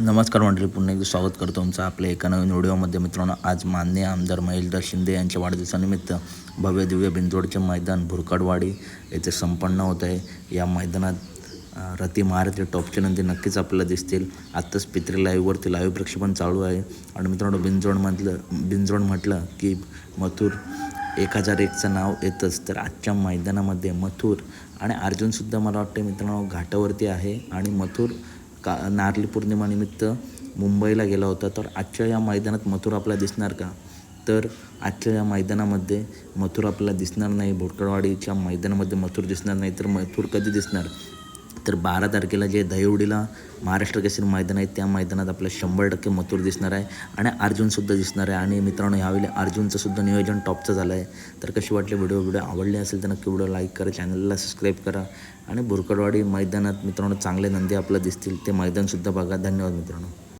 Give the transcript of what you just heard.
नमस्कार मंडळी पुन्हा एकदा स्वागत करतो तुमचं आपल्या एका नवीन व्हिडिओमध्ये. मित्रांनो आज मान्य आमदार महेशदास शिंदे यांच्या वाढदिवसानिमित्त भव्य दिव्य बिंदोडचे मैदान भुरकडवाडी येथे संपन्न होत आहे. या मैदानात रती महारथी टॉपचे नंदी नक्कीच आपल्याला दिसतील. आत्ताच पित्री लाईव्हवरती लाईव्ह प्रक्षेपण चालू आहे. आणि मित्रांनो बिंजोडमधलं बिंजोड म्हटलं की मथुर एक हजार एकचं नाव येतंच. तर आजच्या मैदानामध्ये मथुर आणि अर्जुनसुद्धा मला वाटतं मित्रांनो घाटावरती आहे. आणि मथुर का नारळी पौर्णिमानिमित्त मुंबईला गेला होता तर आजच्या या मैदानात मथुर आपल्याला दिसणार का? तर आजच्या या मैदानामध्ये मथुर आपल्याला दिसणार नाही भोटकळवाडीच्या मैदानामध्ये मथुर दिसणार नाही तर मथुर कधी दिसणार? तर बारा तारखेला जे दहिवडीला महाराष्ट्र केसरी मैदान आहे त्या मैदानात आपल्याला शंभर टक्के मथुर दिसणार आहे आणि अर्जुनसुद्धा दिसणार आहे. आणि मित्रांनो यावेळी अर्जुनचं सुद्धा नियोजन टॉपचं झालं आहे. तर कशी वाटली व्हिडिओ? व्हिडिओ आवडले असेल तर नक्की व्हिडिओ लाईक करा चॅनलला सबस्क्राईब करा. आणि बुरकडवाडी मैदानात मित्रांनो चांगले नंदी आपल्याला दिसतील ते मैदानसुद्धा बघा. धन्यवाद मित्रांनो.